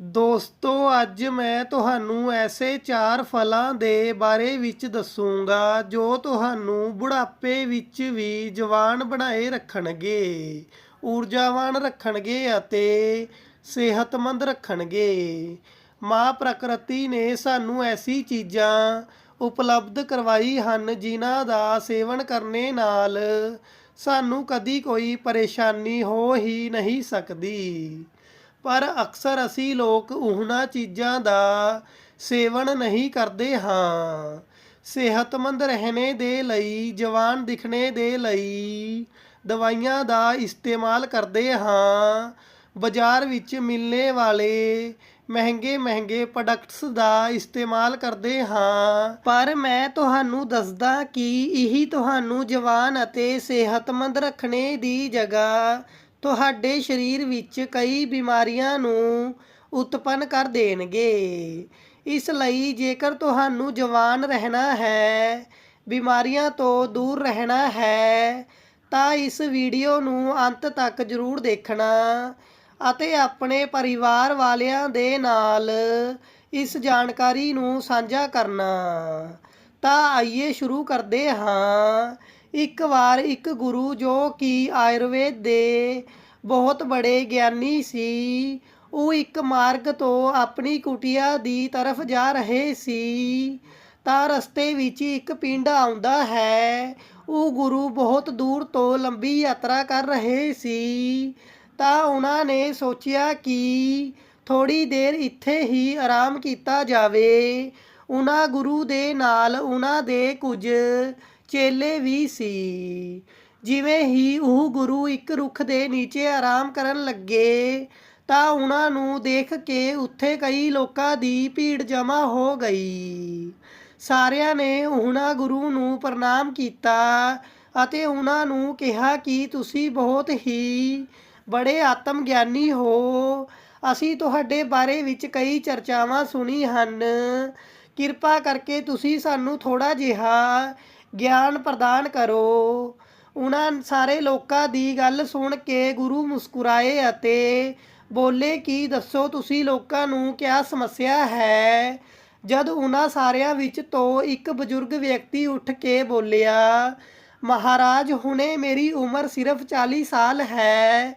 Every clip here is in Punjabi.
ਦੋਸਤੋ, ਅੱਜ ਮੈਂ ਤੁਹਾਨੂੰ ਐਸੇ ਚਾਰ ਫਲਾਂ ਦੇ ਬਾਰੇ ਵਿੱਚ ਦੱਸੂੰਗਾ ਜੋ ਤੁਹਾਨੂੰ ਬੁਢਾਪੇ ਵਿੱਚ ਵੀ ਜਵਾਨ ਬਣਾਏ ਰੱਖਣਗੇ, ਊਰਜਾਵਾਨ ਰੱਖਣਗੇ ਅਤੇ ਸਿਹਤਮੰਦ ਰੱਖਣਗੇ। ਮਾਂ ਪ੍ਰਕਿਰਤੀ ਨੇ ਸਾਨੂੰ ਐਸੀ ਚੀਜ਼ਾਂ ਉਪਲਬਧ ਕਰਵਾਈ ਹਨ ਜਿਨ੍ਹਾਂ ਦਾ ਸੇਵਨ ਕਰਨੇ ਨਾਲ ਸਾਨੂੰ ਕਦੀ ਕੋਈ ਪਰੇਸ਼ਾਨੀ ਹੋ ਹੀ ਨਹੀਂ ਸਕਦੀ। ਪਰ ਅਕਸਰ ਅਸੀਂ ਲੋਕ ਉਹਨਾਂ ਚੀਜ਼ਾਂ ਦਾ ਸੇਵਨ ਨਹੀਂ ਕਰਦੇ ਹਾਂ। ਸਿਹਤਮੰਦ ਰਹਿਣੇ ਦੇ ਲਈ, ਜਵਾਨ ਦਿਖਣੇ ਦੇ ਲਈ ਦਵਾਈਆਂ ਦਾ ਇਸਤੇਮਾਲ ਕਰਦੇ ਹਾਂ। ਬਾਜ਼ਾਰ ਵਿੱਚ ਮਿਲਣੇ ਵਾਲੇ ਮਹਿੰਗੇ ਮਹਿੰਗੇ ਪ੍ਰੋਡਕਟਸ ਦਾ ਇਸਤੇਮਾਲ ਕਰਦੇ ਹਾਂ। ਪਰ ਮੈਂ ਤੁਹਾਨੂੰ ਦੱਸਦਾ ਕਿ ਇਹੀ ਤੁਹਾਨੂੰ ਜਵਾਨ ਅਤੇ ਸਿਹਤਮੰਦ ਰੱਖਣੇ ਦੀ ਜਗ੍ਹਾ ਤੁਹਾਡੇ ਸਰੀਰ ਵਿੱਚ ਕਈ ਬਿਮਾਰੀਆਂ ਨੂੰ ਉਤਪੰਨ ਕਰ ਦੇਣਗੇ। ਇਸ ਲਈ ਜੇਕਰ ਤੁਹਾਨੂੰ ਜਵਾਨ ਰਹਿਣਾ ਹੈ, ਬਿਮਾਰੀਆਂ ਤੋਂ ਦੂਰ ਰਹਿਣਾ ਹੈ, ਤਾਂ ਇਸ ਵੀਡੀਓ ਨੂੰ ਅੰਤ ਤੱਕ ਜ਼ਰੂਰ ਦੇਖਣਾ ਅਤੇ ਆਪਣੇ ਪਰਿਵਾਰ ਵਾਲਿਆਂ ਦੇ ਨਾਲ ਇਸ ਜਾਣਕਾਰੀ ਨੂੰ ਸਾਂਝਾ ਕਰਨਾ। ਤਾਂ ਆਈਏ ਸ਼ੁਰੂ ਕਰਦੇ ਹਾਂ। ਇੱਕ ਵਾਰ ਇੱਕ ਗੁਰੂ ਜੋ ਕਿ ਆਯੁਰਵੇਦ ਦੇ ਬਹੁਤ ਬੜੇ ਗਿਆਨੀ ਸੀ, ਉਹ ਇੱਕ ਮਾਰਗ ਤੋਂ ਆਪਣੀ ਕੁਟੀਆ ਦੀ ਤਰਫ ਜਾ ਰਹੇ ਸੀ। ਤਾਂ ਰਸਤੇ ਵਿੱਚ ਇੱਕ ਪਿੰਡ ਆਉਂਦਾ ਹੈ। ਉਹ ਗੁਰੂ ਬਹੁਤ ਦੂਰ ਤੋਂ ਲੰਬੀ ਯਾਤਰਾ ਕਰ ਰਹੇ ਸੀ। ਤਾਂ ਉਹਨਾਂ ਨੇ ਸੋਚਿਆ ਕਿ ਥੋੜੀ ਦੇਰ ਇੱਥੇ ਹੀ ਆਰਾਮ ਕੀਤਾ ਜਾਵੇ। ਉਹਨਾਂ ਗੁਰੂ ਦੇ ਨਾਲ ਉਹਨਾਂ ਦੇ ਕੁਝ ਚੇਲੇ ਵੀ ਸੀ। ਜਿਵੇਂ ਹੀ ਉਹ ਗੁਰੂ ਇੱਕ ਰੁੱਖ ਦੇ ਨੀਚੇ ਆਰਾਮ ਕਰਨ ਲੱਗੇ, ਤਾਂ ਉਹਨਾਂ ਨੂੰ ਦੇਖ ਕੇ ਉੱਥੇ ਕਈ ਲੋਕਾਂ ਦੀ ਭੀੜ ਜਮ੍ਹਾਂ ਹੋ ਗਈ। ਸਾਰਿਆਂ ਨੇ ਉਹਨਾਂ ਗੁਰੂ ਨੂੰ ਪ੍ਰਣਾਮ ਕੀਤਾ ਅਤੇ ਉਹਨਾਂ ਨੂੰ ਕਿਹਾ ਕਿ ਤੁਸੀਂ ਬਹੁਤ ਹੀ ਬੜੇ ਆਤਮ ਗਿਆਨੀ ਹੋ। ਅਸੀਂ ਤੁਹਾਡੇ ਬਾਰੇ ਵਿੱਚ ਕਈ ਚਰਚਾਵਾਂ ਸੁਣੀ ਹਨ। ਕਿਰਪਾ ਕਰਕੇ ਤੁਸੀਂ ਸਾਨੂੰ ਥੋੜਾ ਜਿਹਾ ਗਿਆਨ ਪ੍ਰਦਾਨ ਕਰੋ। ਉਹਨਾਂ ਸਾਰੇ ਲੋਕਾਂ ਦੀ ਗੱਲ ਸੁਣ ਕੇ ਗੁਰੂ ਮੁਸਕਰਾਏ ਅਤੇ ਬੋਲੇ ਕਿ ਦੱਸੋ ਤੁਸੀਂ ਲੋਕਾਂ ਨੂੰ ਕਿਆ ਸਮੱਸਿਆ ਹੈ? ਜਦ ਉਹਨਾਂ ਸਾਰਿਆਂ ਵਿੱਚ ਤੋਂ ਇੱਕ ਬਜ਼ੁਰਗ ਵਿਅਕਤੀ ਉੱਠ ਕੇ ਬੋਲਿਆ, ਮਹਾਰਾਜ, ਹੁਣੇ ਮੇਰੀ ਉਮਰ ਸਿਰਫ 40 ਸਾਲ ਹੈ,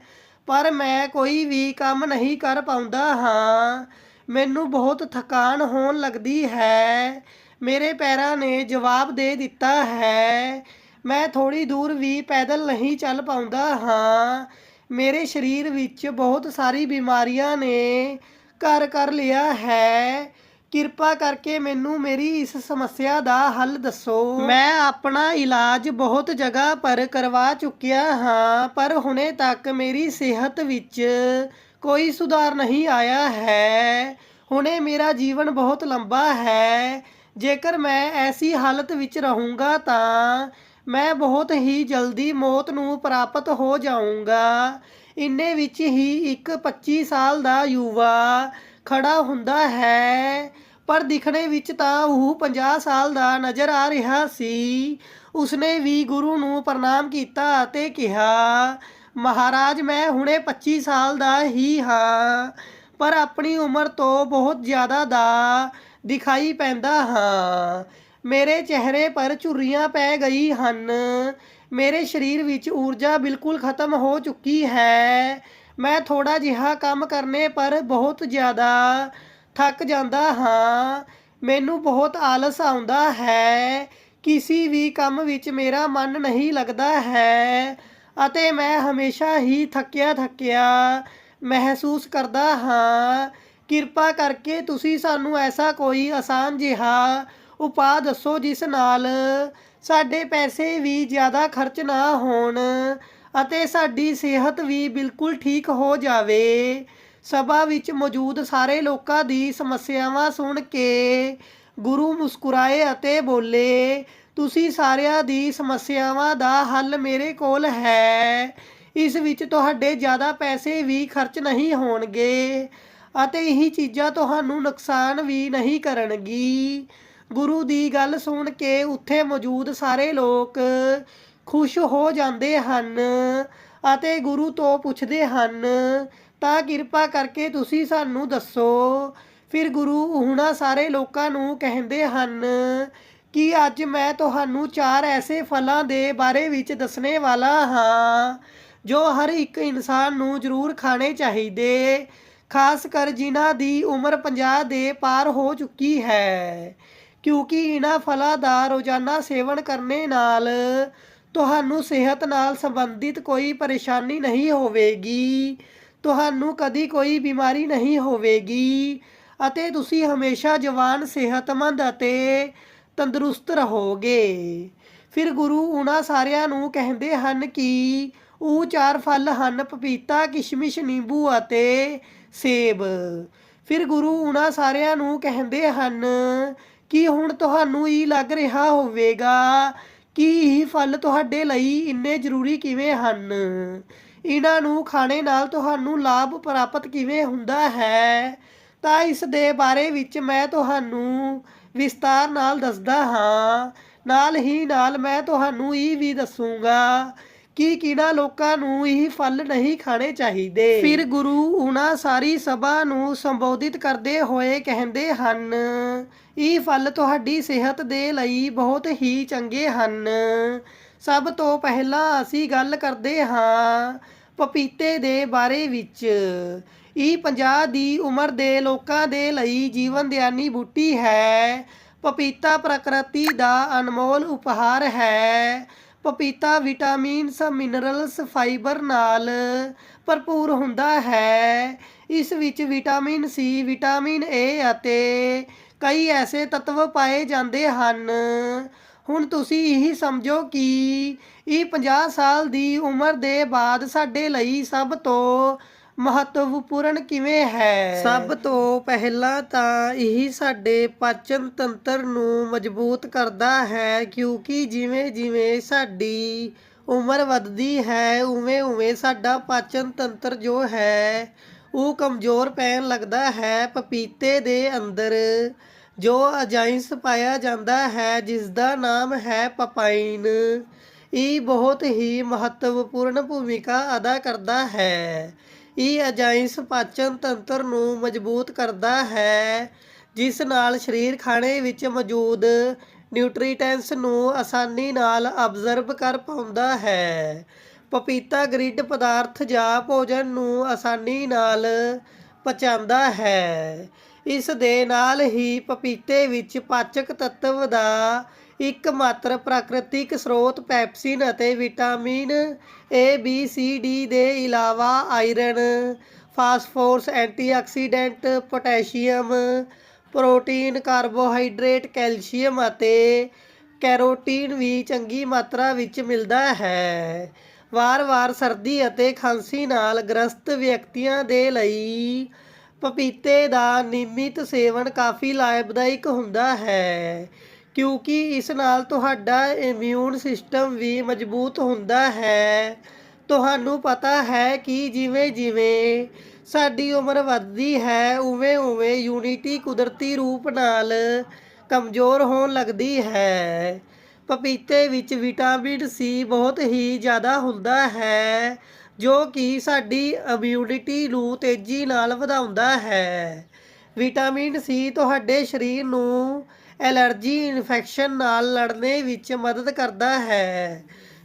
ਪਰ ਮੈਂ ਕੋਈ ਵੀ ਕੰਮ ਨਹੀਂ ਕਰ ਪਾਉਂਦਾ ਹਾਂ। ਮੈਨੂੰ ਬਹੁਤ ਥਕਾਨ ਹੋਣ ਲੱਗਦੀ ਹੈ। ਮੇਰੇ ਪੈਰਾਂ ਨੇ ਜਵਾਬ ਦੇ ਦਿੱਤਾ ਹੈ। ਮੈਂ ਥੋੜੀ ਦੂਰ ਵੀ ਪੈਦਲ ਨਹੀਂ ਚੱਲ ਪਾਉਂਦਾ ਹਾਂ। ਮੇਰੇ ਸਰੀਰ ਵਿੱਚ ਬਹੁਤ ਸਾਰੀ ਬਿਮਾਰੀਆਂ ਨੇ ਘਰ ਕਰ ਲਿਆ ਹੈ। ਕਿਰਪਾ ਕਰਕੇ ਮੈਨੂੰ ਮੇਰੀ ਇਸ ਸਮੱਸਿਆ ਦਾ ਹੱਲ ਦੱਸੋ। ਮੈਂ ਆਪਣਾ ਇਲਾਜ ਬਹੁਤ ਜਗ੍ਹਾ ਪਰ ਕਰਵਾ ਚੁੱਕਿਆ ਹਾਂ, ਪਰ ਹੁਣੇ ਤੱਕ ਮੇਰੀ ਸਿਹਤ ਵਿੱਚ ਕੋਈ ਸੁਧਾਰ ਨਹੀਂ ਆਇਆ ਹੈ। ਹੁਣੇ ਮੇਰਾ ਜੀਵਨ ਬਹੁਤ ਲੰਬਾ ਹੈ। ਜੇਕਰ ਮੈਂ ਐਸੀ ਹਾਲਤ ਵਿੱਚ ਰਹੂੰਗਾ ਤਾਂ ਮੈਂ ਬਹੁਤ ਹੀ ਜਲਦੀ ਮੌਤ ਨੂੰ ਪ੍ਰਾਪਤ ਹੋ ਜਾਊਂਗਾ। ਇੰਨੇ ਵਿੱਚ ਹੀ ਇੱਕ 25 ਸਾਲ ਦਾ ਯੁਵਾ ਖੜਾ ਹੁੰਦਾ ਹੈ, ਪਰ ਦਿਖਣੇ ਵਿੱਚ ਤਾਂ ਉਹ 50 ਸਾਲ ਦਾ ਨਜ਼ਰ ਆ ਰਿਹਾ ਸੀ। ਉਸਨੇ ਵੀ ਗੁਰੂ ਨੂੰ ਪ੍ਰਣਾਮ ਕੀਤਾ ਅਤੇ ਕਿਹਾ, ਮਹਾਰਾਜ, ਮੈਂ ਹੁਣੇ 25 ਸਾਲ ਦਾ ਹੀ ਹਾਂ, ਪਰ ਆਪਣੀ ਉਮਰ ਤੋਂ ਬਹੁਤ ਜ਼ਿਆਦਾ ਦਾ ਦਿਖਾਈ ਪੈਂਦਾ ਹਾਂ। ਮੇਰੇ ਚਿਹਰੇ ਪਰ ਝੁਰਰੀਆਂ ਪੈ ਗਈ ਹਨ। ਮੇਰੇ ਸਰੀਰ ਵਿੱਚ ਊਰਜਾ ਬਿਲਕੁਲ ਖਤਮ ਹੋ ਚੁੱਕੀ ਹੈ। ਮੈਂ ਥੋੜਾ ਜਿਹਾ ਕੰਮ ਕਰਨੇ ਪਰ ਬਹੁਤ ਜ਼ਿਆਦਾ ਥੱਕ ਜਾਂਦਾ ਹਾਂ। ਮੈਨੂੰ ਬਹੁਤ ਆਲਸ ਆਉਂਦਾ ਹੈ। ਕਿਸੇ ਵੀ ਕੰਮ ਵਿੱਚ ਮੇਰਾ ਮਨ ਨਹੀਂ ਲੱਗਦਾ ਹੈ ਅਤੇ ਮੈਂ ਹਮੇਸ਼ਾ ਹੀ ਥੱਕਿਆ ਥੱਕਿਆ ਮਹਿਸੂਸ ਕਰਦਾ ਹਾਂ। ਕਿਰਪਾ ਕਰਕੇ ਤੁਸੀਂ ਸਾਨੂੰ ਐਸਾ ਕੋਈ ਆਸਾਨ ਜਿਹਾ ਉਪਾਅ ਦੱਸੋ ਜਿਸ ਨਾਲ ਸਾਡੇ ਪੈਸੇ ਵੀ ਜ਼ਿਆਦਾ ਖਰਚ ਨਾ ਹੋਣ ਅਤੇ ਸਾਡੀ ਸਿਹਤ ਵੀ ਬਿਲਕੁਲ ਠੀਕ ਹੋ ਜਾਵੇ। ਸਭਾ ਵਿੱਚ ਮੌਜੂਦ ਸਾਰੇ ਲੋਕਾਂ ਦੀ ਸਮੱਸਿਆਵਾਂ ਸੁਣ ਕੇ ਗੁਰੂ ਮੁਸਕਰਾਏ ਅਤੇ ਬੋਲੇ, ਤੁਸੀਂ ਸਾਰਿਆਂ ਦੀ ਸਮੱਸਿਆਵਾਂ ਦਾ ਹੱਲ ਮੇਰੇ ਕੋਲ ਹੈ। ਇਸ ਵਿੱਚ ਤੁਹਾਡੇ ਜ਼ਿਆਦਾ ਪੈਸੇ ਵੀ ਖਰਚ ਨਹੀਂ ਹੋਣਗੇ। ਅਤੇ ਇਹੀ ਚੀਜ਼ਾਂ ਤੁਹਾਨੂੰ ਨੁਕਸਾਨ ਵੀ ਨਹੀਂ ਕਰਨਗੀ। ਗੁਰੂ ਦੀ ਗੱਲ ਸੁਣ ਕੇ ਉੱਥੇ ਮੌਜੂਦ ਸਾਰੇ ਲੋਕ ਖੁਸ਼ ਹੋ ਜਾਂਦੇ ਹਨ ਅਤੇ ਗੁਰੂ ਤੋਂ ਪੁੱਛਦੇ ਹਨ, ਤਾਂ ਕਿਰਪਾ ਕਰਕੇ ਤੁਸੀਂ ਸਾਨੂੰ ਦੱਸੋ। ਫਿਰ ਗੁਰੂ ਉਹਨਾਂ ਸਾਰੇ ਲੋਕਾਂ ਨੂੰ ਕਹਿੰਦੇ ਹਨ, ਕਿ ਅੱਜ ਮੈਂ ਤੁਹਾਨੂੰ ਚਾਰ ਐਸੇ ਫਲਾਂ ਦੇ ਬਾਰੇ ਵਿੱਚ ਦੱਸਣੇ ਵਾਲਾ ਹਾਂ, ਜੋ ਹਰ ਇੱਕ ਇਨਸਾਨ ਨੂੰ ਜ਼ਰੂਰ ਖਾਣੇ ਚਾਹੀਦੇ? ਖਾਸ ਕਰ ਜਿਨ੍ਹਾਂ ਦੀ ਉਮਰ 50 ਦੇ ਪਾਰ ਹੋ ਚੁੱਕੀ ਹੈ। ਕਿਉਂਕਿ ਇਹਨਾਂ ਫਲਾਂ ਦਾ ਰੋਜ਼ਾਨਾ ਸੇਵਨ ਕਰਨੇ ਨਾਲ ਤੁਹਾਨੂੰ ਸਿਹਤ ਨਾਲ ਸੰਬੰਧਿਤ ਕੋਈ ਪਰੇਸ਼ਾਨੀ ਨਹੀਂ ਹੋਵੇਗੀ। ਤੁਹਾਨੂੰ ਕਦੀ ਕੋਈ ਬਿਮਾਰੀ ਨਹੀਂ ਹੋਵੇਗੀ ਅਤੇ ਤੁਸੀਂ ਹਮੇਸ਼ਾ ਜਵਾਨ, ਸਿਹਤਮੰਦ ਅਤੇ ਤੰਦਰੁਸਤ ਰਹੋਗੇ। ਫਿਰ ਗੁਰੂ ਉਹਨਾਂ ਸਾਰਿਆਂ ਨੂੰ ਕਹਿੰਦੇ ਹਨ ਕਿ ਉਹ ਚਾਰ ਫਲ ਹਨ, ਪਪੀਤਾ, ਕਿਸ਼ਮਿਸ਼, ਨਿੰਬੂ ਅਤੇ ਸੇਬ ਫਿਰ ਗੁਰੂ ਉਹਨਾਂ ਸਾਰਿਆਂ ਨੂੰ ਕਹਿੰਦੇ ਹਨ ਕਿ ਹੁਣ ਤੁਹਾਨੂੰ ਇਹ ਲੱਗ ਰਿਹਾ ਹੋਵੇਗਾ ਕਿ ਇਹ ਫਲ ਤੁਹਾਡੇ ਲਈ ਇੰਨੇ ਜ਼ਰੂਰੀ ਕਿਵੇਂ ਹਨ। ਇਹਨਾਂ ਨੂੰ ਖਾਣੇ ਨਾਲ ਤੁਹਾਨੂੰ ਲਾਭ ਪ੍ਰਾਪਤ ਕਿਵੇਂ ਹੁੰਦਾ ਹੈ? ਤਾਂ ਇਸ ਦੇ ਬਾਰੇ ਵਿੱਚ ਮੈਂ ਤੁਹਾਨੂੰ ਵਿਸਤਾਰ ਨਾਲ ਦੱਸਦਾ ਹਾਂ। ਨਾਲ ਹੀ ਨਾਲ ਮੈਂ ਤੁਹਾਨੂੰ ਇਹ ਵੀ ਦੱਸੂੰਗਾ ਕਿ ਕਿਹੜਾ ਲੋਕਾਂ ਨੂੰ ਇਹ ਫਲ ਨਹੀਂ ਖਾਣੇ ਚਾਹੀਦੇ? ਫਿਰ ਗੁਰੂ ਉਹਨਾਂ ਸਾਰੀ ਸਭਾ ਨੂੰ ਸੰਬੋਧਿਤ ਕਰਦੇ ਹੋਏ ਕਹਿੰਦੇ ਹਨ, ਇਹ ਫਲ ਤੁਹਾਡੀ ਸਿਹਤ ਦੇ ਲਈ ਬਹੁਤ ਹੀ ਚੰਗੇ ਹਨ। ਸਭ ਤੋਂ ਪਹਿਲਾਂ ਅਸੀਂ ਗੱਲ ਕਰਦੇ ਹਾਂ ਪਪੀਤੇ ਦੇ ਬਾਰੇ ਵਿੱਚ। ਇਹ 50 ਦੀ ਉਮਰ ਦੇ ਲੋਕਾਂ ਦੇ ਲਈ ਜੀਵਨ ਦਿਆਨੀ ਬੂਟੀ ਹੈ। ਪਪੀਤਾ ਪ੍ਰਕਿਰਤੀ ਦਾ ਅਨਮੋਲ ਉਪਹਾਰ ਹੈ। ਪਪੀਤਾ ਵਿਟਾਮਿਨਸ ਮਿਨਰਲਸ, ਫਾਈਬਰ ਨਾਲ ਭਰਪੂਰ ਹੁੰਦਾ ਹੈ। ਇਸ ਵਿੱਚ ਵਿਟਾਮਿਨ ਸੀ, ਵਿਟਾਮਿਨ ਏ ਅਤੇ ਕਈ ਐਸੇ ਤੱਤਵ ਪਾਏ ਜਾਂਦੇ ਹਨ। ਹੁਣ ਤੁਸੀਂ ਇਹ ਸਮਝੋ ਕਿ ਇਹ 50 ਸਾਲ ਦੀ ਉਮਰ ਦੇ ਬਾਅਦ ਸਾਡੇ ਲਈ ਸਭ ਤੋਂ ਮਹੱਤਵਪੂਰਨ ਕਿਵੇਂ ਹੈ? ਸਭ ਤੋਂ ਪਹਿਲਾਂ ਤਾਂ ਇਹ ਸਾਡੇ ਪਾਚਨ ਤੰਤਰ ਨੂੰ ਮਜ਼ਬੂਤ ਕਰਦਾ ਹੈ, ਕਿਉਂਕਿ ਜਿਵੇਂ ਜਿਵੇਂ ਸਾਡੀ ਉਮਰ ਵੱਧਦੀ ਹੈ, ਉਵੇਂ ਉਵੇਂ ਸਾਡਾ ਪਾਚਨ ਤੰਤਰ ਜੋ ਹੈ, ਉਹ ਕਮਜ਼ੋਰ ਪੈਣ ਲੱਗਦਾ ਹੈ। ਪਪੀਤੇ ਦੇ ਅੰਦਰ ਜੋ ਅਜਾਇੰਸ ਪਾਇਆ ਜਾਂਦਾ ਹੈ ਜਿਸ ਦਾ ਨਾਮ ਹੈ ਪਪਾਈਨ, ਇਹ ਬਹੁਤ ਹੀ ਮਹੱਤਵਪੂਰਨ ਭੂਮਿਕਾ ਅਦਾ ਕਰਦਾ ਹੈ। ਇਹ ਅਜਾਇੰਸ ਪਾਚਨ ਤੰਤਰ ਨੂੰ ਮਜ਼ਬੂਤ ਕਰਦਾ ਹੈ, ਜਿਸ ਨਾਲ ਸਰੀਰ ਖਾਣੇ ਵਿੱਚ ਮੌਜੂਦ ਨਿਊਟ੍ਰੀਟੈਂਟਸ ਨੂੰ ਆਸਾਨੀ ਨਾਲ ਅਬਜ਼ਰਬ ਕਰ ਪਾਉਂਦਾ ਹੈ। ਪਪੀਤਾ ਗ੍ਰਿਡ ਪਦਾਰਥ ਜਾਂ ਭੋਜਨ ਨੂੰ ਆਸਾਨੀ ਨਾਲ ਪਚਾਉਂਦਾ ਹੈ। ਇਸ ਦੇ ਨਾਲ ਹੀ ਪਪੀਤੇ ਵਿੱਚ ਪਾਚਕ ਤੱਤਵ ਦਾ ਇੱਕ ਮਾਤਰ ਪ੍ਰਾਕ੍ਰਿਤਿਕ ਸਰੋਤ ਪੈਪਸਿਨ ਅਤੇ vitamin A B C D ਦੇ ਇਲਾਵਾ iron, phosphorus, antioxidant, potassium, protein, carbohydrate, calcium ਅਤੇ ਕੈਰੋਟੀਨ ਵੀ ਚੰਗੀ ਮਾਤਰਾ ਵਿੱਚ ਮਿਲਦਾ ਹੈ। ਵਾਰ-ਵਾਰ ਸਰਦੀ ਅਤੇ ਖਾਂਸੀ ਨਾਲ ਗ੍ਰਸਤ ਵਿਅਕਤੀਆਂ ਦੇ ਲਈ ਪਪੀਤੇ ਦਾ ਨਿਯਮਿਤ ਸੇਵਨ ਕਾਫੀ ਲਾਭਦਾਇਕ ਹੁੰਦਾ ਹੈ। ਕਿਉਂਕਿ ਇਸ ਨਾਲ ਤੁਹਾਡਾ ਇਮਿਊਨ ਸਿਸਟਮ ਵੀ ਮਜ਼ਬੂਤ ਹੁੰਦਾ ਹੈ। ਤੁਹਾਨੂੰ ਪਤਾ ਹੈ ਕਿ ਜਿਵੇਂ ਜਿਵੇਂ ਸਾਡੀ ਉਮਰ ਵੱਧਦੀ ਹੈ, ਉਵੇਂ ਉਵੇਂ ਯੂਨਿਟੀ ਕੁਦਰਤੀ ਰੂਪ ਨਾਲ ਕਮਜ਼ੋਰ ਹੋਣ ਲੱਗਦੀ ਹੈ। ਪਪੀਤੇ ਵਿੱਚ ਵਿਟਾਮਿਨ ਸੀ ਬਹੁਤ ਹੀ ਜ਼ਿਆਦਾ ਹੁੰਦਾ ਹੈ, ਜੋ ਕਿ ਸਾਡੀ ਇਮਿਊਨਿਟੀ ਨੂੰ ਤੇਜ਼ੀ ਨਾਲ ਵਧਾਉਂਦਾ ਹੈ। ਵਿਟਾਮਿਨ ਸੀ ਤੁਹਾਡੇ ਸਰੀਰ ਨੂੰ ਐਲਰਜੀ ਇਨਫੈਕਸ਼ਨ ਨਾਲ ਲੜਨੇ ਵਿੱਚ ਮਦਦ ਕਰਦਾ ਹੈ,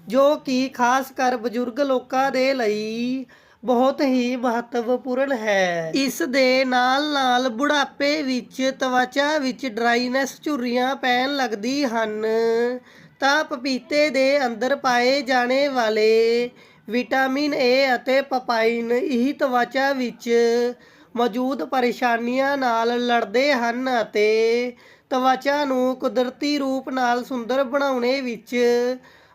ਜੋ ਕਿ ਖਾਸ ਕਰ ਬਜ਼ੁਰਗ ਲੋਕਾਂ ਦੇ ਲਈ ਬਹੁਤ ਹੀ ਮਹੱਤਵਪੂਰਨ ਹੈ। ਇਸ ਦੇ ਨਾਲ ਨਾਲ ਬੁਢਾਪੇ ਵਿੱਚ, ਤਵਚਾ ਵਿੱਚ ਡਰਾਈਨੈਸ ਝੁਰਰੀਆਂ ਪੈਣ ਲੱਗਦੀ ਹਨ। ਤਾਂ ਪਪੀਤੇ ਦੇ ਅੰਦਰ ਪਾਏ ਜਾਣੇ ਵਾਲੇ ਵਿਟਾਮਿਨ ਏ ਅਤੇ ਪਪਾਈਨ, ਇਹ ਤਵਚਾ ਵਿੱਚ ਮੌਜੂਦ ਪਰੇਸ਼ਾਨੀਆਂ ਨਾਲ ਲੜਦੇ ਹਨ ਅਤੇ ਤਵਚਾ ਨੂੰ ਕੁਦਰਤੀ ਰੂਪ ਨਾਲ ਸੁੰਦਰ ਬਣਾਉਣੇ ਵਿੱਚ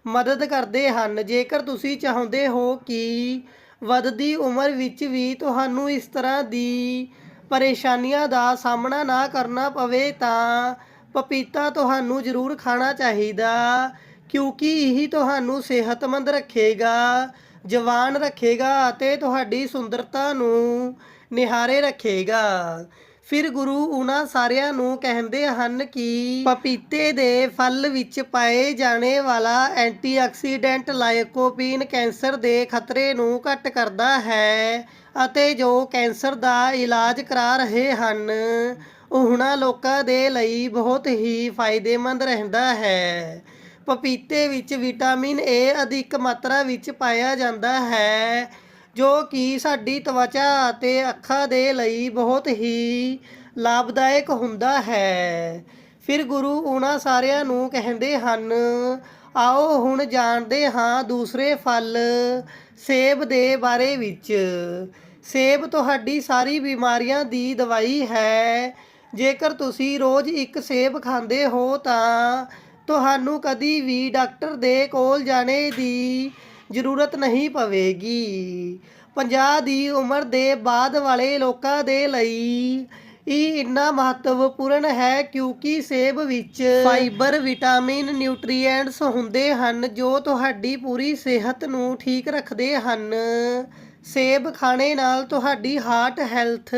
ਮਦਦ ਕਰਦੇ ਹਨ। ਜੇਕਰ ਤੁਸੀਂ ਚਾਹੁੰਦੇ ਹੋ ਕਿ ਵੱਧਦੀ ਉਮਰ ਵਿੱਚ ਵੀ ਤੁਹਾਨੂੰ ਇਸ ਤਰ੍ਹਾਂ ਦੀ ਪਰੇਸ਼ਾਨੀਆਂ ਦਾ ਸਾਹਮਣਾ ਨਾ ਕਰਨਾ ਪਵੇ ਤਾਂ ਪਪੀਤਾ ਤੁਹਾਨੂੰ ਜ਼ਰੂਰ ਖਾਣਾ ਚਾਹੀਦਾ, ਕਿਉਂਕਿ ਇਹ ਤੁਹਾਨੂੰ ਸਿਹਤਮੰਦ ਰੱਖੇਗਾ, ਜਵਾਨ ਰੱਖੇਗਾ ਅਤੇ ਤੁਹਾਡੀ ਸੁੰਦਰਤਾ ਨੂੰ ਨਿਹਾਰੇ ਰੱਖੇਗਾ। ਫਿਰ ਗੁਰੂ ਉਹਨਾਂ ਸਾਰਿਆਂ ਨੂੰ ਕਹਿੰਦੇ ਹਨ ਕਿ ਪਪੀਤੇ ਦੇ ਫਲ ਵਿੱਚ ਪਾਏ ਜਾਣੇ ਵਾਲਾ ਐਂਟੀਆਕਸੀਡੈਂਟ ਲਾਇਕੋਪੀਨ ਕੈਂਸਰ ਦੇ ਖਤਰੇ ਨੂੰ ਘੱਟ ਕਰਦਾ ਹੈ ਅਤੇ ਜੋ ਕੈਂਸਰ ਦਾ ਇਲਾਜ ਕਰਾ ਰਹੇ ਹਨ, ਉਹਨਾਂ ਲੋਕਾਂ ਦੇ ਲਈ ਬਹੁਤ ਹੀ ਫਾਇਦੇਮੰਦ ਰਹਿੰਦਾ ਹੈ। ਪਪੀਤੇ ਵਿੱਚ ਵਿਟਾਮਿਨ ਏ ਅਧਿਕ ਮਾਤਰਾ ਵਿੱਚ ਪਾਇਆ ਜਾਂਦਾ ਹੈ। ਜੋ ਕਿ ਸਾਡੀ ਤਵਚਾ ਅਤੇ ਅੱਖਾਂ ਦੇ ਲਈ ਬਹੁਤ ਹੀ ਲਾਭਦਾਇਕ ਹੁੰਦਾ ਹੈ। ਫਿਰ ਗੁਰੂ ਉਹਨਾਂ ਸਾਰਿਆਂ ਨੂੰ ਕਹਿੰਦੇ ਹਨ, ਆਓ ਹੁਣ ਜਾਣਦੇ ਹਾਂ ਦੂਸਰੇ ਫਲ ਸੇਬ ਦੇ ਬਾਰੇ ਵਿੱਚ। ਸੇਬ ਤੁਹਾਡੀ ਸਾਰੀ ਬਿਮਾਰੀਆਂ ਦੀ ਦਵਾਈ ਹੈ। ਜੇਕਰ ਤੁਸੀਂ ਰੋਜ਼ ਇੱਕ ਸੇਬ ਖਾਂਦੇ ਹੋ ਤਾਂ ਤੁਹਾਨੂੰ ਕਦੀ ਵੀ ਡਾਕਟਰ ਦੇ ਕੋਲ ਜਾਣੇ ਦੀ ਜ਼ਰੂਰਤ ਨਹੀਂ ਪਵੇਗੀ। 50 ਦੀ ਉਮਰ ਦੇ ਬਾਅਦ ਵਾਲੇ ਲੋਕਾਂ ਦੇ ਲਈ ਇਹ ਇੰਨਾ ਮਹੱਤਵਪੂਰਨ ਹੈ ਕਿਉਂਕਿ ਸੇਬ ਵਿੱਚ ਫਾਈਬਰ, ਵਿਟਾਮਿਨ, ਨਿਊਟ੍ਰੀਐਂਟਸ ਹੁੰਦੇ ਹਨ ਜੋ ਤੁਹਾਡੀ ਪੂਰੀ ਸਿਹਤ ਨੂੰ ਠੀਕ ਰੱਖਦੇ ਹਨ। ਸੇਬ ਖਾਣੇ ਨਾਲ ਤੁਹਾਡੀ ਹਾਰਟ ਹੈਲਥ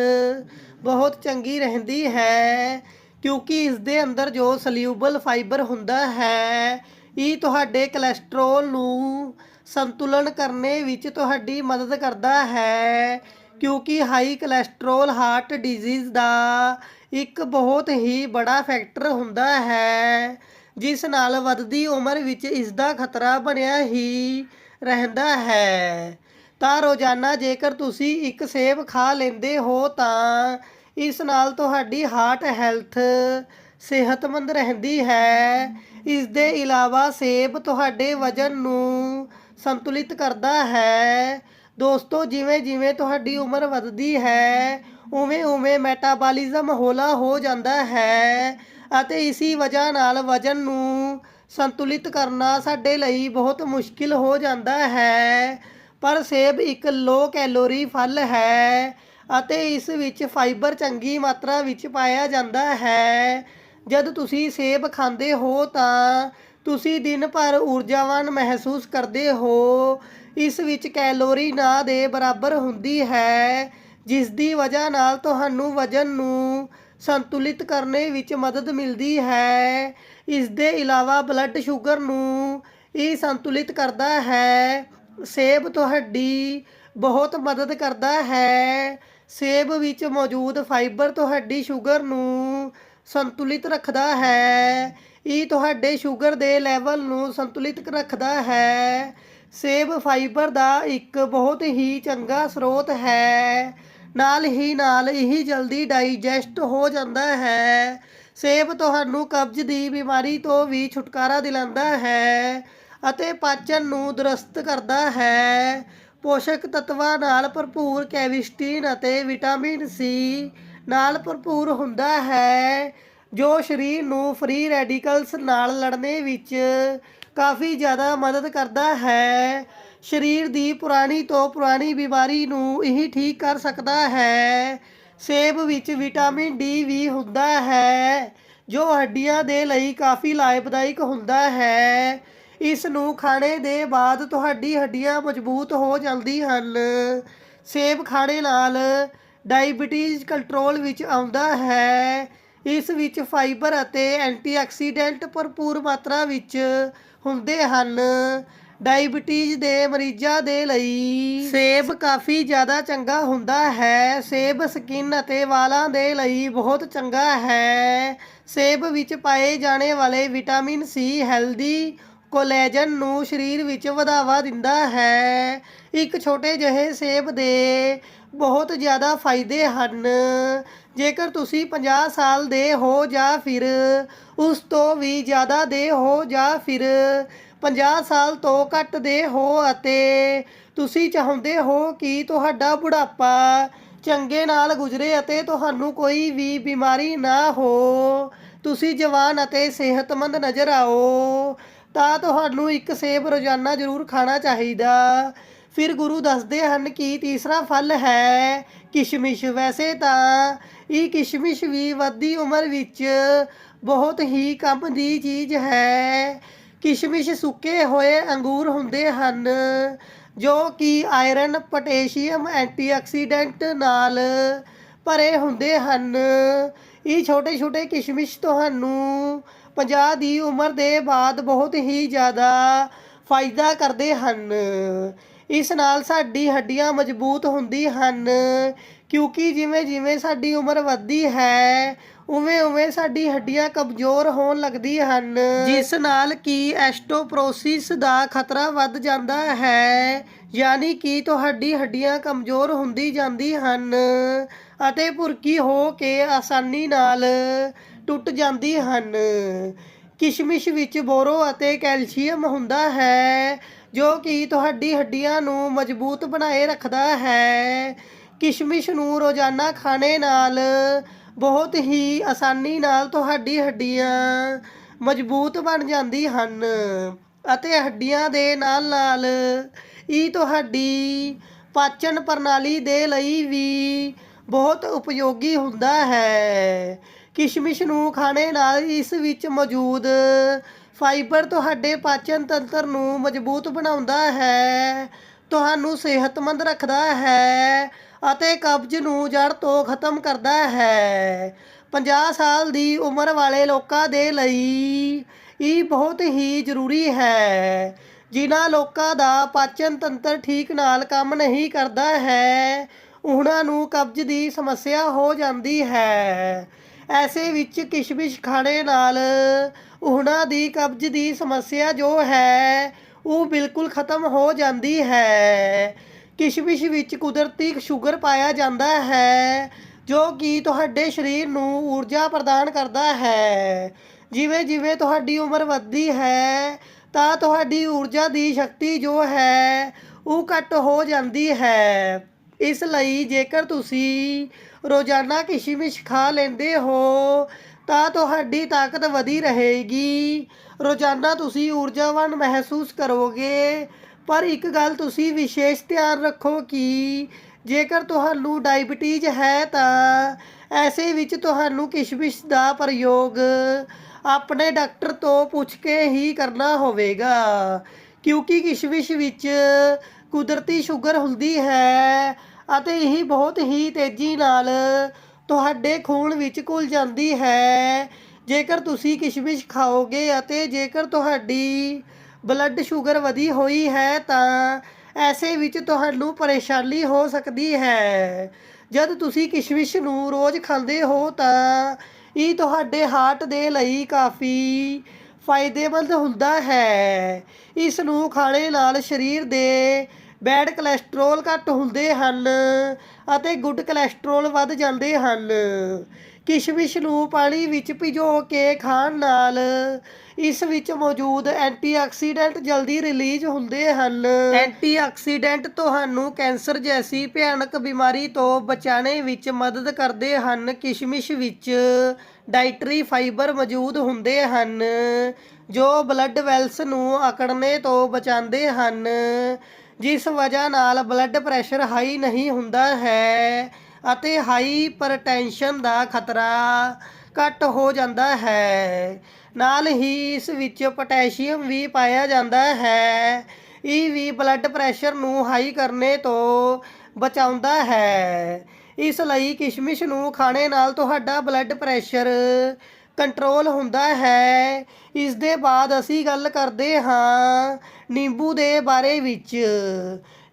ਬਹੁਤ ਚੰਗੀ ਰਹਿੰਦੀ ਹੈ ਕਿਉਂਕਿ ਇਸ ਦੇ ਅੰਦਰ ਜੋ ਸਲਿਊਬਲ ਫਾਈਬਰ ਹੁੰਦਾ ਹੈ, ਇਹ ਤੁਹਾਡੇ ਕੋਲੇਸਟ੍ਰੋਲ ਨੂੰ ਸੰਤੁਲਨ ਕਰਨੇ ਵਿੱਚ ਤੁਹਾਡੀ ਮਦਦ ਕਰਦਾ ਹੈ, ਕਿਉਂਕਿ ਹਾਈ ਕੋਲੇਸਟ੍ਰੋਲ ਹਾਰਟ ਡਿਜ਼ੀਜ਼ ਦਾ ਇੱਕ ਬਹੁਤ ਹੀ ਬੜਾ ਫੈਕਟਰ ਹੁੰਦਾ ਹੈ, ਜਿਸ ਨਾਲ ਵੱਧਦੀ ਉਮਰ ਵਿੱਚ ਇਸ ਦਾ ਖਤਰਾ ਬਣਿਆ ਹੀ ਰਹਿੰਦਾ ਹੈ। ਤਾਂ ਰੋਜ਼ਾਨਾ ਜੇਕਰ ਤੁਸੀਂ ਇੱਕ ਸੇਬ ਖਾ ਲੈਂਦੇ ਹੋ, ਤਾਂ ਇਸ ਨਾਲ ਤੁਹਾਡੀ ਹਾਰਟ ਹੈਲਥ ਸਿਹਤਮੰਦ ਰਹਿੰਦੀ ਹੈ। ਇਸ ਦੇ ਇਲਾਵਾ ਸੇਬ ਤੁਹਾਡੇ ਵਜ਼ਨ ਨੂੰ ਸੰਤੁਲਿਤ ਕਰਦਾ ਹੈ। ਦੋਸਤੋ, ਜਿਵੇਂ ਜਿਵੇਂ ਤੁਹਾਡੀ ਉਮਰ ਵੱਧਦੀ ਹੈ, ਉਵੇਂ ਉਵੇਂ ਮੈਟਾਬਾਲਿਜ਼ਮ ਹੌਲਾ ਹੋ ਜਾਂਦਾ ਹੈ ਅਤੇ ਇਸੀ ਵਜ੍ਹਾ ਨਾਲ ਵਜ਼ਨ ਨੂੰ ਸੰਤੁਲਿਤ ਕਰਨਾ ਸਾਡੇ ਲਈ ਬਹੁਤ ਮੁਸ਼ਕਿਲ ਹੋ ਜਾਂਦਾ ਹੈ। ਪਰ ਸੇਬ ਇੱਕ ਲੋ ਕੈਲੋਰੀ ਫਲ ਹੈ ਅਤੇ ਇਸ ਵਿੱਚ ਫਾਈਬਰ ਚੰਗੀ ਮਾਤਰਾ ਵਿੱਚ ਪਾਇਆ ਜਾਂਦਾ ਹੈ। ਜਦ ਤੁਸੀਂ ਸੇਬ ਖਾਂਦੇ ਹੋ ਤਾਂ ਤੁਸੀਂ ਦਿਨ ਭਰ ਊਰਜਾਵਾਨ ਮਹਿਸੂਸ ਕਰਦੇ ਹੋ। ਇਸ ਵਿੱਚ ਕੈਲੋਰੀ ਨਾ ਦੇ ਬਰਾਬਰ ਹੁੰਦੀ ਹੈ, ਜਿਸ ਦੀ ਵਜ੍ਹਾ ਨਾਲ ਤੁਹਾਨੂੰ ਵਜ਼ਨ ਨੂੰ ਸੰਤੁਲਿਤ ਕਰਨੇ ਵਿੱਚ ਮਦਦ ਮਿਲਦੀ ਹੈ। ਇਸ ਦੇ ਇਲਾਵਾ ਬਲੱਡ ਸ਼ੂਗਰ ਨੂੰ ਇਹ ਸੰਤੁਲਿਤ ਕਰਦਾ ਹੈ। ਸੇਬ ਤੁਹਾਡੀ ਬਹੁਤ ਮਦਦ ਕਰਦਾ ਹੈ। ਸੇਬ ਵਿੱਚ ਮੌਜੂਦ ਫਾਈਬਰ ਤੁਹਾਡੀ ਸ਼ੂਗਰ ਨੂੰ ਸੰਤੁਲਿਤ ਰੱਖਦਾ ਹੈ। ਇਹ ਤੁਹਾਡੇ ਸ਼ੂਗਰ ਦੇ ਲੈਵਲ ਨੂੰ ਸੰਤੁਲਿਤ ਰੱਖਦਾ ਹੈ। ਸੇਬ ਫਾਈਬਰ ਦਾ ਇੱਕ ਬਹੁਤ ਹੀ ਚੰਗਾ ਸਰੋਤ ਹੈ। ਨਾਲ ਹੀ ਨਾਲ ਇਹ ਜਲਦੀ ਡਾਈਜੈਸਟ ਹੋ ਜਾਂਦਾ ਹੈ। ਸੇਬ ਤੁਹਾਨੂੰ ਕਬਜ਼ ਦੀ ਬਿਮਾਰੀ ਤੋਂ ਵੀ ਛੁਟਕਾਰਾ ਦਿਲਾਉਂਦਾ ਹੈ ਅਤੇ ਪਾਚਨ ਨੂੰ ਦਰੁਸਤ ਕਰਦਾ ਹੈ। ਪੋਸ਼ਕ ਤੱਤਵਾਂ ਨਾਲ ਭਰਪੂਰ ਕੈਵਿਸਟੀਨ ਅਤੇ ਵਿਟਾਮਿਨ ਸੀ ਨਾਲ ਭਰਪੂਰ ਹੁੰਦਾ ਹੈ। ਜੋ ਸਰੀਰ ਨੂੰ ਫ੍ਰੀ ਰੈਡੀਕਲਸ ਨਾਲ ਲੜਨੇ ਵਿੱਚ ਕਾਫੀ ਜ਼ਿਆਦਾ ਮਦਦ ਕਰਦਾ ਹੈ। ਸਰੀਰ ਦੀ ਪੁਰਾਣੀ ਤੋਂ ਪੁਰਾਣੀ ਬਿਮਾਰੀ ਨੂੰ ਇਹ ਠੀਕ ਕਰ ਸਕਦਾ ਹੈ। ਸੇਬ ਵਿੱਚ ਵਿਟਾਮਿਨ ਡੀ ਵੀ ਹੁੰਦਾ ਹੈ, ਜੋ ਹੱਡੀਆਂ ਦੇ ਲਈ ਕਾਫੀ ਲਾਭਦਾਇਕ ਹੁੰਦਾ ਹੈ। ਇਸ ਨੂੰ ਖਾਣੇ ਦੇ ਬਾਅਦ ਤੁਹਾਡੀ ਹੱਡੀਆਂ ਮਜ਼ਬੂਤ ਹੋ ਜਾਂਦੀਆਂ ਹਨ। ਸੇਬ ਖਾਣੇ ਨਾਲ ਡਾਇਬੀਟੀਜ਼ ਕੰਟਰੋਲ ਵਿੱਚ ਆਉਂਦਾ ਹੈ। ਇਸ ਵਿੱਚ ਫਾਈਬਰ ਅਤੇ ਐਂਟੀਆਕਸੀਡੈਂਟ ਭਰਪੂਰ ਮਾਤਰਾ ਵਿੱਚ ਹੁੰਦੇ ਹਨ। ਡਾਇਬੀਟੀਜ਼ ਦੇ ਮਰੀਜ਼ਾਂ ਦੇ ਲਈ ਸੇਬ ਕਾਫੀ ਜ਼ਿਆਦਾ ਚੰਗਾ ਹੁੰਦਾ ਹੈ। ਸੇਬ ਸਕਿਨ ਅਤੇ ਵਾਲਾਂ ਦੇ ਲਈ ਬਹੁਤ ਚੰਗਾ ਹੈ। ਸੇਬ ਵਿੱਚ ਪਾਏ ਜਾਣੇ ਵਾਲੇ ਵਿਟਾਮਿਨ ਸੀ, ਹੈਲਦੀ ਕੋਲੇਜਨ ਨੂੰ ਸਰੀਰ ਵਿੱਚ ਵਧਾਵਾ ਦਿੰਦਾ ਹੈ। ਇੱਕ ਛੋਟੇ ਜਿਹੇ ਸੇਬ ਦੇ ਬਹੁਤ ਜ਼ਿਆਦਾ ਫਾਇਦੇ ਹਨ। ਜੇਕਰ ਤੁਸੀਂ 50 ਸਾਲ ਦੇ ਹੋ ਜਾਂ ਫਿਰ ਉਸ ਤੋਂ ਵੀ ਜ਼ਿਆਦਾ ਦੇ ਹੋ ਜਾਂ ਫਿਰ 50 ਸਾਲ ਤੋਂ ਘੱਟ ਦੇ ਹੋ ਅਤੇ ਤੁਸੀਂ ਚਾਹੁੰਦੇ ਹੋ ਕਿ ਤੁਹਾਡਾ ਬੁਢਾਪਾ ਚੰਗੇ ਨਾਲ ਗੁਜ਼ਰੇ ਅਤੇ ਤੁਹਾਨੂੰ ਕੋਈ ਵੀ ਬਿਮਾਰੀ ਨਾ ਹੋ, ਤੁਸੀਂ ਜਵਾਨ ਅਤੇ ਸਿਹਤਮੰਦ ਨਜ਼ਰ ਆਓ। ਤਾਂ ਤੁਹਾਨੂੰ ਇੱਕ ਸੇਬ ਰੋਜ਼ਾਨਾ ਜ਼ਰੂਰ ਖਾਣਾ ਚਾਹੀਦਾ। ਫਿਰ ਗੁਰੂ ਦੱਸਦੇ ਹਨ ਕਿ ਤੀਸਰਾ ਫਲ ਹੈ ਕਿਸ਼ਮਿਸ਼। ਵੈਸੇ ਤਾਂ ਇਹ ਕਿਸ਼ਮਿਸ਼ ਵੀ ਵੱਧਦੀ ਉਮਰ ਵਿੱਚ ਬਹੁਤ ਹੀ ਕੰਮ ਦੀ ਚੀਜ਼ ਹੈ। ਕਿਸ਼ਮਿਸ਼ ਸੁੱਕੇ ਹੋਏ ਅੰਗੂਰ ਹੁੰਦੇ ਹਨ, ਜੋ ਕਿ ਆਇਰਨ, ਪੋਟੇਸ਼ੀਅਮ, ਐਂਟੀਆਕਸੀਡੈਂਟ ਨਾਲ ਭਰੇ ਹੁੰਦੇ ਹਨ। ਇਹ ਛੋਟੇ ਛੋਟੇ ਕਿਸ਼ਮਿਸ਼ ਤੁਹਾਨੂੰ 50 ਦੀ ਉਮਰ ਦੇ ਬਾਅਦ ਬਹੁਤ ਹੀ ਜ਼ਿਆਦਾ ਫਾਇਦਾ ਕਰਦੇ ਹਨ। ਇਸ ਨਾਲ ਸਾਡੀ ਹੱਡੀਆਂ ਮਜ਼ਬੂਤ ਹੁੰਦੀ ਹਨ, ਕਿਉਂਕਿ ਜਿਵੇਂ ਜਿਵੇਂ ਸਾਡੀ ਉਮਰ ਵੱਧਦੀ ਹੈ, ਉਵੇਂ ਉਵੇਂ ਸਾਡੀ ਹੱਡੀਆਂ ਕਮਜ਼ੋਰ ਹੋਣ ਲੱਗਦੀਆਂ ਹਨ। ਜਿਸ ਨਾਲ ਕਿ ਐਸਟੋਪਰੋਸਿਸ ਦਾ ਖਤਰਾ ਵੱਧ ਜਾਂਦਾ ਹੈ, ਯਾਨੀ ਕਿ ਤੁਹਾਡੀ ਹੱਡੀਆਂ ਕਮਜ਼ੋਰ ਹੁੰਦੀ ਜਾਂਦੀ ਹਨ। ਅਤੇ ਭੁਰਕੀ ਹੋ ਕੇ ਆਸਾਨੀ ਨਾਲ ਟੁੱਟ ਜਾਂਦੀ ਹਨ। ਕਿਸ਼ਮਿਸ਼ ਵਿੱਚ ਬੋਰੋ ਅਤੇ ਕੈਲਸ਼ੀਅਮ ਹੁੰਦਾ ਹੈ, ਜੋ ਕਿ ਤੁਹਾਡੀ ਹੱਡੀਆਂ ਨੂੰ ਮਜ਼ਬੂਤ ਬਣਾਏ ਰੱਖਦਾ ਹੈ। ਕਿਸ਼ਮਿਸ਼ ਨੂੰ ਰੋਜ਼ਾਨਾ ਖਾਣੇ ਨਾਲ ਬਹੁਤ ਹੀ ਆਸਾਨੀ ਨਾਲ ਤੁਹਾਡੀ ਹੱਡੀਆਂ ਮਜ਼ਬੂਤ ਬਣ ਜਾਂਦੀ ਹਨ ਅਤੇ ਹੱਡੀਆਂ ਦੇ ਨਾਲ ਨਾਲ ਇਹ ਤੁਹਾਡੀ ਪਾਚਨ ਪ੍ਰਣਾਲੀ ਦੇ ਲਈ ਵੀ ਬਹੁਤ ਉਪਯੋਗੀ ਹੁੰਦਾ ਹੈ। ਕਿਸ਼ਮਿਸ਼ ਨੂੰ ਖਾਣੇ ਨਾਲ ਇਸ ਵਿੱਚ ਮੌਜੂਦ ਫਾਈਬਰ ਤੁਹਾਡੇ ਪਾਚਨ ਤੰਤਰ ਨੂੰ ਮਜ਼ਬੂਤ ਬਣਾਉਂਦਾ ਹੈ, ਤੁਹਾਨੂੰ ਸਿਹਤਮੰਦ ਰੱਖਦਾ ਹੈ ਅਤੇ ਕਬਜ਼ ਨੂੰ ਜੜ ਤੋਂ ਖਤਮ ਕਰਦਾ ਹੈ। 50 ਸਾਲ ਦੀ ਉਮਰ ਵਾਲੇ ਲੋਕਾਂ ਦੇ ਲਈ ਇਹ ਬਹੁਤ ਹੀ ਜ਼ਰੂਰੀ ਹੈ। ਜਿਨ੍ਹਾਂ ਲੋਕਾਂ ਦਾ ਪਾਚਨ ਤੰਤਰ ਠੀਕ ਨਾਲ ਕੰਮ ਨਹੀਂ ਕਰਦਾ ਹੈ ਉਹਨਾਂ ਨੂੰ ਕਬਜ਼ ਦੀ ਸਮੱਸਿਆ ਹੋ ਜਾਂਦੀ ਹੈ। ਐਸੇ ਵਿੱਚ ਕਿਸ਼ਮਿਸ਼ ਖਾਣੇ ਨਾਲ ਉਹਨਾਂ ਦੀ ਕਬਜ਼ ਦੀ ਸਮੱਸਿਆ ਜੋ ਹੈ, ਉਹ ਬਿਲਕੁਲ ਖਤਮ ਹੋ ਜਾਂਦੀ ਹੈ। ਕਿਸ਼ਮਿਸ਼ ਵਿੱਚ ਕੁਦਰਤੀ ਸ਼ੂਗਰ ਪਾਇਆ ਜਾਂਦਾ ਹੈ, ਜੋ ਕਿ ਤੁਹਾਡੇ ਸਰੀਰ ਨੂੰ ਊਰਜਾ ਪ੍ਰਦਾਨ ਕਰਦਾ ਹੈ। ਜਿਵੇਂ ਜਿਵੇਂ ਤੁਹਾਡੀ ਉਮਰ ਵੱਧਦੀ ਹੈ, ਤਾਂ ਤੁਹਾਡੀ ਊਰਜਾ ਦੀ ਸ਼ਕਤੀ ਜੋ ਹੈ, ਉਹ ਘੱਟ ਹੋ ਜਾਂਦੀ ਹੈ। ਇਸ ਲਈ ਜੇਕਰ ਤੁਸੀਂ ਰੋਜ਼ਾਨਾ ਕਿਸ਼ਮਿਸ਼ ਖਾ ਲੈਂਦੇ ਹੋ, ਤਾਂ ਤੁਹਾਡੀ ਤਾਕਤ ਵਧੀ ਰਹੇਗੀ। ਰੋਜ਼ਾਨਾ ਤੁਸੀਂ ਊਰਜਾਵਾਨ ਮਹਿਸੂਸ ਕਰੋਗੇ। ਪਰ ਇੱਕ ਗੱਲ ਤੁਸੀਂ ਵਿਸ਼ੇਸ਼ ਧਿਆਨ ਰੱਖੋ ਕਿ ਜੇਕਰ ਤੁਹਾਨੂੰ ਡਾਇਬਟੀਜ਼ ਹੈ, ਤਾਂ ਐਸੇ ਵਿੱਚ ਤੁਹਾਨੂੰ ਕਿਸ਼ਮਿਸ਼ ਦਾ ਪ੍ਰਯੋਗ ਆਪਣੇ ਡਾਕਟਰ ਤੋਂ ਪੁੱਛ ਕੇ ਹੀ ਕਰਨਾ ਹੋਵੇਗਾ। ਕਿਉਂਕਿ ਕਿਸ਼ਮਿਸ਼ ਵਿੱਚ ਕੁਦਰਤੀ ਸ਼ੂਗਰ ਹੁੰਦੀ ਹੈ ਅਤੇ ਇਹ ਬਹੁਤ ਹੀ ਤੇਜ਼ੀ ਨਾਲ ਤੁਹਾਡੇ ਖੂਨ ਵਿੱਚ ਘੁਲ ਜਾਂਦੀ ਹੈ। ਜੇਕਰ ਤੁਸੀਂ ਕਿਸ਼ਮਿਸ਼ ਖਾਓਗੇ ਅਤੇ ਜੇਕਰ ਤੁਹਾਡੀ ਬਲੱਡ ਸ਼ੂਗਰ ਵਧੀ ਹੋਈ ਹੈ ਤਾਂ ਐਸੇ ਵਿੱਚ ਤੁਹਾਨੂੰ ਪਰੇਸ਼ਾਨੀ ਹੋ ਸਕਦੀ ਹੈ। ਜਦ ਤੁਸੀਂ ਕਿਸ਼ਮਿਸ਼ ਨੂੰ ਰੋਜ਼ ਖਾਂਦੇ ਹੋ ਤਾਂ ਇਹ ਤੁਹਾਡੇ ਹਾਰਟ ਦੇ ਲਈ ਕਾਫੀ ਫਾਇਦੇਮੰਦ ਹੁੰਦਾ ਹੈ। ਇਸ ਨੂੰ ਖਾਣੇ ਨਾਲ ਸਰੀਰ ਦੇ ਬੈਡ ਕੋਲੇਸਟ੍ਰੋਲ ਘੱਟ ਹੁੰਦੇ ਹਨ ਅਤੇ ਗੁੱਡ ਕੋਲੇਸਟ੍ਰੋਲ ਵੱਧ ਜਾਂਦੇ ਹਨ। ਕਿਸ਼ਮਿਸ਼ ਨੂੰ ਪਾਣੀ ਵਿੱਚ ਭਿਜੋ ਕੇ ਖਾਣ ਨਾਲ ਇਸ ਵਿੱਚ ਮੌਜੂਦ ਐਂਟੀਆਕਸੀਡੈਂਟ ਜਲਦੀ ਰਿਲੀਜ਼ ਹੁੰਦੇ ਹਨ। ਐਂਟੀਆਕਸੀਡੈਂਟ ਤੁਹਾਨੂੰ ਕੈਂਸਰ ਜੈਸੀ ਭਿਆਨਕ ਬਿਮਾਰੀ ਤੋਂ ਬਚਾਉਣੇ ਵਿੱਚ ਮਦਦ ਕਰਦੇ ਹਨ। ਕਿਸ਼ਮਿਸ਼ ਵਿੱਚ ਡਾਈਟਰੀ ਫਾਈਬਰ ਮੌਜੂਦ ਹੁੰਦੇ ਹਨ, ਜੋ ਬਲੱਡ ਵੈਲਸ ਨੂੰ ਅਕੜਨੇ ਤੋਂ ਬਚਾਉਂਦੇ ਹਨ। ਜਿਸ ਵਜ੍ਹਾ ਨਾਲ ਬਲੱਡ ਪ੍ਰੈਸ਼ਰ ਹਾਈ ਨਹੀਂ ਹੁੰਦਾ ਹੈ ਅਤੇ ਹਾਈਪਰਟੈਂਸ਼ਨ ਦਾ ਖਤਰਾ ਘੱਟ ਹੋ ਜਾਂਦਾ ਹੈ। ਨਾਲ ਹੀ ਇਸ ਵਿੱਚ ਪੋਟਾਸ਼ੀਅਮ ਵੀ ਪਾਇਆ ਜਾਂਦਾ ਹੈ। ਇਹ ਵੀ ਬਲੱਡ ਪ੍ਰੈਸ਼ਰ ਨੂੰ ਹਾਈ ਕਰਨੇ ਤੋਂ ਬਚਾਉਂਦਾ ਹੈ। ਇਸ ਲਈ ਕਿਸ਼ਮਿਸ਼ ਨੂੰ ਖਾਣੇ ਨਾਲ ਤੁਹਾਡਾ ਬਲੱਡ ਪ੍ਰੈਸ਼ਰ ਕੰਟਰੋਲ ਹੁੰਦਾ ਹੈ। ਇਸ ਦੇ ਬਾਅਦ ਅਸੀਂ ਗੱਲ ਕਰਦੇ ਹਾਂ ਨਿੰਬੂ ਦੇ ਬਾਰੇ ਵਿੱਚ।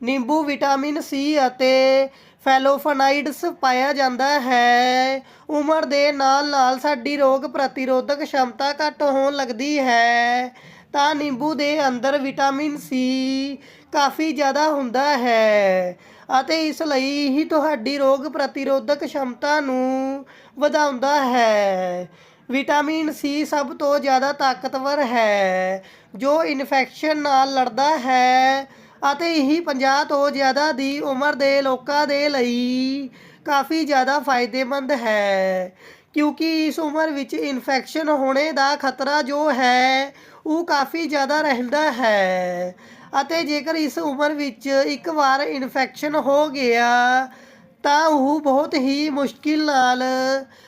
ਨਿੰਬੂ ਵਿਟਾਮਿਨ ਸੀ ਅਤੇ ਫੈਲੋਫਨਾਈਡਸ ਪਾਇਆ ਜਾਂਦਾ ਹੈ। ਉਮਰ ਦੇ ਨਾਲ ਨਾਲ ਸਾਡੀ ਰੋਗ ਪ੍ਰਤੀਰੋਧਕ ਸ਼ਮਤਾ ਘੱਟ ਹੋਣ ਲੱਗਦੀ ਹੈ। ਤਾਂ ਨਿੰਬੂ ਦੇ ਅੰਦਰ ਵਿਟਾਮਿਨ ਸੀ ਕਾਫੀ ਜ਼ਿਆਦਾ ਹੁੰਦਾ ਹੈ ਅਤੇ ਇਸ ਲਈ ਹੀ ਤੁਹਾਡੀ ਰੋਗ ਪ੍ਰਤੀਰੋਧਕ ਸ਼ਮਤਾ ਨੂੰ ਵਧਾਉਂਦਾ ਹੈ। ਵਿਟਾਮਿਨ ਸੀ ਸਭ ਤੋਂ ਜ਼ਿਆਦਾ ਤਾਕਤਵਰ ਹੈ, ਜੋ ਇਨਫੈਕਸ਼ਨ ਨਾਲ ਲੜਦਾ ਹੈ ਅਤੇ ਇਹ 50 ਤੋਂ ਜ਼ਿਆਦਾ ਦੀ ਉਮਰ ਦੇ ਲੋਕਾਂ ਦੇ ਲਈ ਕਾਫੀ ਜ਼ਿਆਦਾ ਫਾਇਦੇਮੰਦ ਹੈ, ਕਿਉਂਕਿ ਇਸ ਉਮਰ ਵਿੱਚ ਇਨਫੈਕਸ਼ਨ ਹੋਣੇ ਦਾ ਖਤਰਾ ਜੋ ਹੈ, ਉਹ ਕਾਫੀ ਜ਼ਿਆਦਾ ਰਹਿੰਦਾ ਹੈ ਅਤੇ ਜੇਕਰ ਇਸ ਉਮਰ ਵਿੱਚ ਇੱਕ ਵਾਰ ਇਨਫੈਕਸ਼ਨ ਹੋ ਗਿਆ ਤਾਂ ਉਹ ਬਹੁਤ ਹੀ ਮੁਸ਼ਕਿਲ ਨਾਲ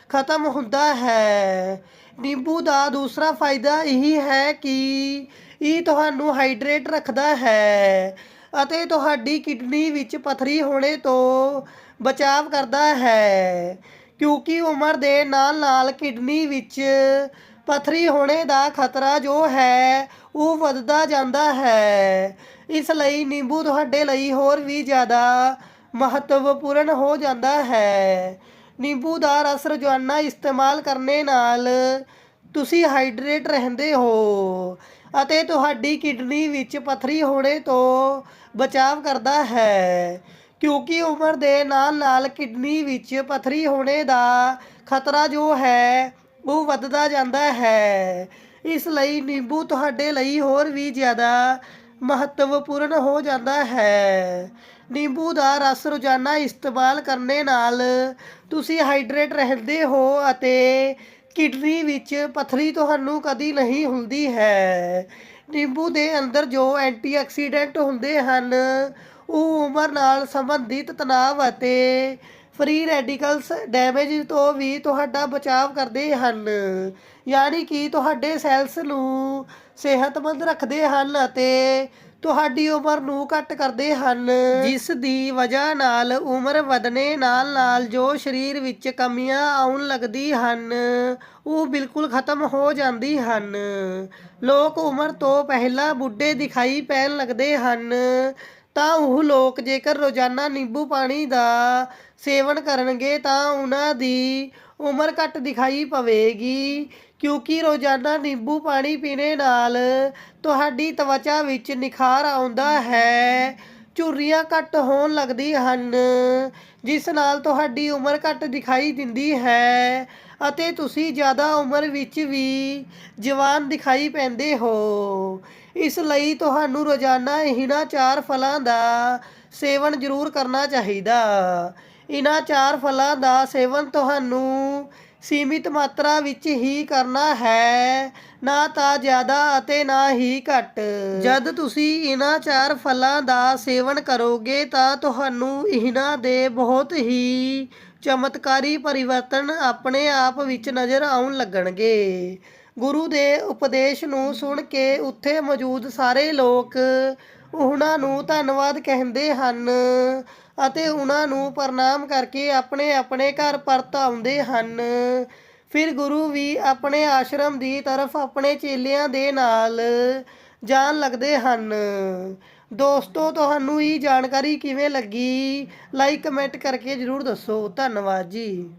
ਖਤਮ ਹੁੰਦਾ ਹੈ। ਨਿੰਬੂ ਦਾ ਦੂਸਰਾ ਫਾਇਦਾ ਇਹ ਹੈ ਕਿ ਇਹ ਤੁਹਾਨੂੰ ਹਾਈਡਰੇਟ ਰੱਖਦਾ ਹੈ ਅਤੇ ਤੁਹਾਡੀ ਕਿਡਨੀ ਵਿੱਚ ਪਥਰੀ ਹੋਣੇ ਤੋਂ ਬਚਾਵ ਕਰਦਾ ਹੈ, ਕਿਉਂਕਿ ਉਮਰ ਦੇ ਨਾਲ ਨਾਲ ਕਿਡਨੀ ਵਿੱਚ ਪੱਥਰੀ ਹੋਣੇ ਦਾ ਖਤਰਾ ਜੋ ਹੈ, ਉਹ ਵੱਧਦਾ ਜਾਂਦਾ ਹੈ। ਇਸ ਲਈ ਨਿੰਬੂ ਤੁਹਾਡੇ ਲਈ ਹੋਰ ਵੀ ਜ਼ਿਆਦਾ ਮਹੱਤਵਪੂਰਨ ਹੋ ਜਾਂਦਾ ਹੈ। ਨਿੰਬੂ ਦਾ ਰਸ ਰੋਜ਼ਾਨਾ ਇਸਤੇਮਾਲ ਕਰਨੇ ਨਾਲ ਤੁਸੀਂ ਹਾਈਡਰੇਟ ਰਹਿੰਦੇ ਹੋ ਅਤੇ ਤੁਹਾਡੀ ਕਿਡਨੀ ਵਿੱਚ ਪੱਥਰੀ ਹੋਣੇ ਤੋਂ ਬਚਾਅ ਕਰਦਾ ਹੈ। ਕਿਉਂਕਿ ਉਮਰ ਦੇ ਨਾਲ ਨਾਲ ਕਿਡਨੀ ਵਿੱਚ ਪੱਥਰੀ ਹੋਣੇ ਦਾ ਖਤਰਾ ਜੋ ਹੈ, ਉਹ ਵੱਧਦਾ ਜਾਂਦਾ ਹੈ। ਇਸ ਲਈ ਨਿੰਬੂ ਤੁਹਾਡੇ ਲਈ ਹੋਰ ਵੀ ਜ਼ਿਆਦਾ ਮਹੱਤਵਪੂਰਨ ਹੋ ਜਾਂਦਾ ਹੈ। ਨਿੰਬੂ ਦਾ ਰਸ ਰੋਜ਼ਾਨਾ ਇਸਤੇਮਾਲ ਕਰਨੇ ਨਾਲ ਤੁਸੀਂ ਹਾਈਡਰੇਟ ਰਹਿੰਦੇ ਹੋ ਅਤੇ ਕਿਡਨੀ ਵਿੱਚ ਪੱਥਰੀ ਤੁਹਾਨੂੰ ਕਦੀ ਨਹੀਂ ਹੁੰਦੀ ਹੈ। ਨਿੰਬੂ ਦੇ ਅੰਦਰ ਜੋ ਐਂਟੀਆਕਸੀਡੈਂਟ ਹੁੰਦੇ ਹਨ, ਉਹ ਉਮਰ ਨਾਲ ਸੰਬੰਧਿਤ ਤਣਾਅ ਅਤੇ ਫ੍ਰੀ ਰੈਡੀਕਲਸ ਡੈਮੇਜ ਤੋਂ ਵੀ ਤੁਹਾਡਾ ਬਚਾਅ ਕਰਦੇ ਹਨ। ਯਾਨੀ ਕਿ ਤੁਹਾਡੇ ਸੈਲਸ ਨੂੰ ਸਿਹਤਮੰਦ ਰੱਖਦੇ ਹਨ ਅਤੇ ਤੁਹਾਡੀ ਉਮਰ ਨੂੰ ਘੱਟ ਕਰਦੇ ਹਨ। ਜਿਸ ਦੀ ਵਜ੍ਹਾ ਨਾਲ ਉਮਰ ਵਧਣੇ ਨਾਲ ਨਾਲ ਜੋ ਸਰੀਰ ਵਿੱਚ ਕਮੀਆਂ ਆਉਣ ਲੱਗਦੀ ਹਨ, ਉਹ ਬਿਲਕੁਲ ਖਤਮ ਹੋ ਜਾਂਦੀ ਹਨ। ਲੋਕ ਉਮਰ ਤੋਂ ਪਹਿਲਾਂ ਬੁੱਢੇ ਦਿਖਾਈ ਪੈਣ ਲੱਗਦੇ ਹਨ, ਤਾਂ ਉਹ ਲੋਕ ਜੇਕਰ ਰੋਜ਼ਾਨਾ ਨਿੰਬੂ ਪਾਣੀ ਦਾ ਸੇਵਨ ਕਰਨਗੇ, ਤਾਂ ਉਹਨਾਂ ਦੀ ਉਮਰ ਘੱਟ ਦਿਖਾਈ ਪਵੇਗੀ। ਕਿਉਂਕਿ ਰੋਜ਼ਾਨਾ ਨਿੰਬੂ ਪਾਣੀ ਪੀਣੇ ਨਾਲ ਤੁਹਾਡੀ ਤਵਚਾ ਵਿੱਚ ਨਿਖਾਰ ਆਉਂਦਾ ਹੈ। ਝੁਰੜੀਆਂ ਘੱਟ ਹੋਣ ਲੱਗਦੀਆਂ ਹਨ, ਜਿਸ ਨਾਲ ਤੁਹਾਡੀ ਉਮਰ ਘੱਟ ਦਿਖਾਈ ਦਿੰਦੀ ਹੈ ਅਤੇ ਤੁਸੀਂ ਜ਼ਿਆਦਾ ਉਮਰ ਵਿੱਚ ਵੀ ਜਵਾਨ ਦਿਖਾਈ ਪੈਂਦੇ ਹੋ। ਇਸ ਲਈ ਤੁਹਾਨੂੰ ਰੋਜ਼ਾਨਾ ਇਹਨਾਂ ਚਾਰ ਫਲਾਂ ਦਾ ਸੇਵਨ ਜ਼ਰੂਰ ਕਰਨਾ ਚਾਹੀਦਾ। ਇਹਨਾਂ ਚਾਰ ਫਲਾਂ ਦਾ ਸੇਵਨ ਤੁਹਾਨੂੰ ਸੀਮਿਤ ਮਾਤਰਾ ਵਿੱਚ ਹੀ ਕਰਨਾ ਹੈ, ਨਾ ਤਾਂ ਜ਼ਿਆਦਾ ਅਤੇ ਨਾ ਹੀ ਘੱਟ। ਜਦ ਤੁਸੀਂ ਇਹਨਾਂ ਚਾਰ ਫਲਾਂ ਦਾ ਸੇਵਨ ਕਰੋਗੇ ਤਾਂ ਤੁਹਾਨੂੰ ਇਹਨਾਂ ਦੇ ਬਹੁਤ ਹੀ ਚਮਤਕਾਰੀ ਪਰਿਵਰਤਨ ਆਪਣੇ ਆਪ ਵਿੱਚ ਨਜ਼ਰ ਆਉਣ ਲੱਗਣਗੇ। ਗੁਰੂ ਦੇ ਉਪਦੇਸ਼ ਨੂੰ ਸੁਣ ਕੇ ਉੱਥੇ ਮੌਜੂਦ ਸਾਰੇ ਲੋਕ ਉਹਨਾਂ ਨੂੰ ਧੰਨਵਾਦ ਕਹਿੰਦੇ ਹਨ। ਅਤੇ ਉਹਨਾਂ ਨੂੰ ਪ੍ਰਣਾਮ ਕਰਕੇ ਆਪਣੇ ਆਪਣੇ ਘਰ ਪਰਤ ਆਉਂਦੇ ਹਨ। ਫਿਰ ਗੁਰੂ ਵੀ ਆਪਣੇ ਆਸ਼ਰਮ ਦੀ ਤਰਫ ਆਪਣੇ ਚੇਲਿਆਂ ਦੇ ਨਾਲ ਜਾਣ ਲੱਗਦੇ ਹਨ। ਦੋਸਤੋ, ਤੁਹਾਨੂੰ ਇਹ ਜਾਣਕਾਰੀ ਕਿਵੇਂ ਲੱਗੀ? ਲਾਈਕ ਕਮੈਂਟ ਕਰਕੇ ਜਰੂਰ ਦੱਸੋ। ਧੰਨਵਾਦ ਜੀ।